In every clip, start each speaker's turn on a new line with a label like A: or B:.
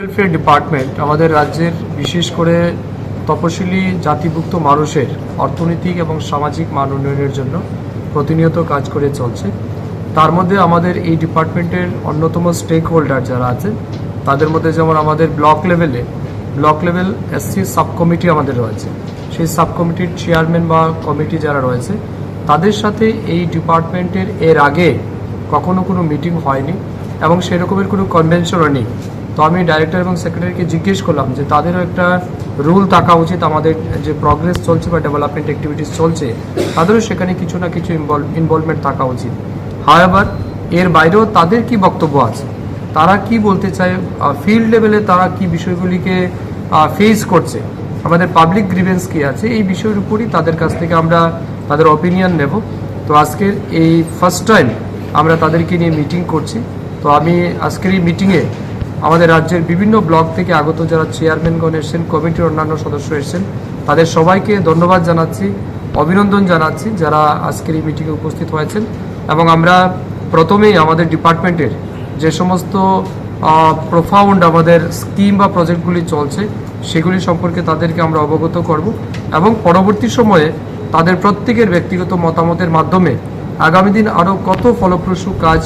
A: Welfare department আমাদের রাজ্যের বিশেষ করে তপশিলি জাতিভুক্ত মানুষের অর্থনৈতিক এবং সামাজিক মান উন্নয়নের জন্য প্রতিনিয়ত কাজ করে চলছে। তার মধ্যে আমাদের এই ডিপার্টমেন্টের অন্যতম স্টেক হোল্ডার যারা আছেন তাদের মধ্যে যেমন আমাদের ব্লক লেভেলে block level SC sub committee আমাদের রয়েছে। সেই সাব কমিটির চেয়ারম্যান বা কমিটি যারা রয়েছে, তাদের সাথে এই ডিপার্টমেন্টের এর আগে কখনো কোনো মিটিং হয়নি এবং সেরকমের কোনো কনভেনশনও নেই। তো আমি ডাইরেক্টর এবং সেক্রেটারিকে জিজ্ঞেস করলাম যে তাদেরও একটা রুল থাকা উচিত আমাদের যে প্রগ্রেস চলছে বা ডেভেলপমেন্ট অ্যাক্টিভিটিস চলছে, তাদেরও সেখানে কিছু না কিছু ইনভলভমেন্ট থাকা উচিত। হাওয়ার এর বাইরেও তাদের কি বক্তব্য আছে? তারা কি বলতে চায়? ফিল্ড লেভেলে তারা কি বিষয়গুলিকে ফেস করছে? আমাদের পাবলিক গ্রিভেন্স কি আছে? এই বিষয়ের উপরই তাদের কাছ থেকে আমরা তাদের অপিনিয়ন নেব। তো আজকের এই ফার্স্ট টাইম আমরা তাদেরকে নিয়ে মিটিং করছি। তো আমি আজকের এই মিটিংয়ে আমাদের রাজ্যের বিভিন্ন ব্লক থেকে আগত যারা চেয়ারম্যানগণ এসেছেন কমিটির অন্যান্য সদস্য এসেছেন, তাদের সবাইকে ধন্যবাদ জানাচ্ছি, অভিনন্দন জানাচ্ছি যারা আজকের এই মিটিংয়ে উপস্থিত হয়েছেন। এবং আমরা প্রথমেই আমাদের ডিপার্টমেন্টের যে সমস্ত প্রোফাউন্ড আমাদের স্কিম বা প্রজেক্টগুলি চলছে, সেগুলি সম্পর্কে তাদেরকে আমরা অবগত করব এবং পরবর্তী সময়ে তাদের প্রত্যেকের ব্যক্তিগত মতামতের মাধ্যমে আগামী দিন আরও কত ফলপ্রসূ কাজ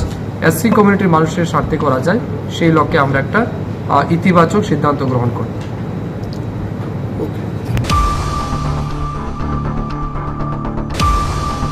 A: এসসি কমিউনিটির মানুষের স্বার্থে করা যায়, সেই লক্ষ্যে আমরা একটা ইতিবাচক সিদ্ধান্ত গ্রহণ করি। ওকে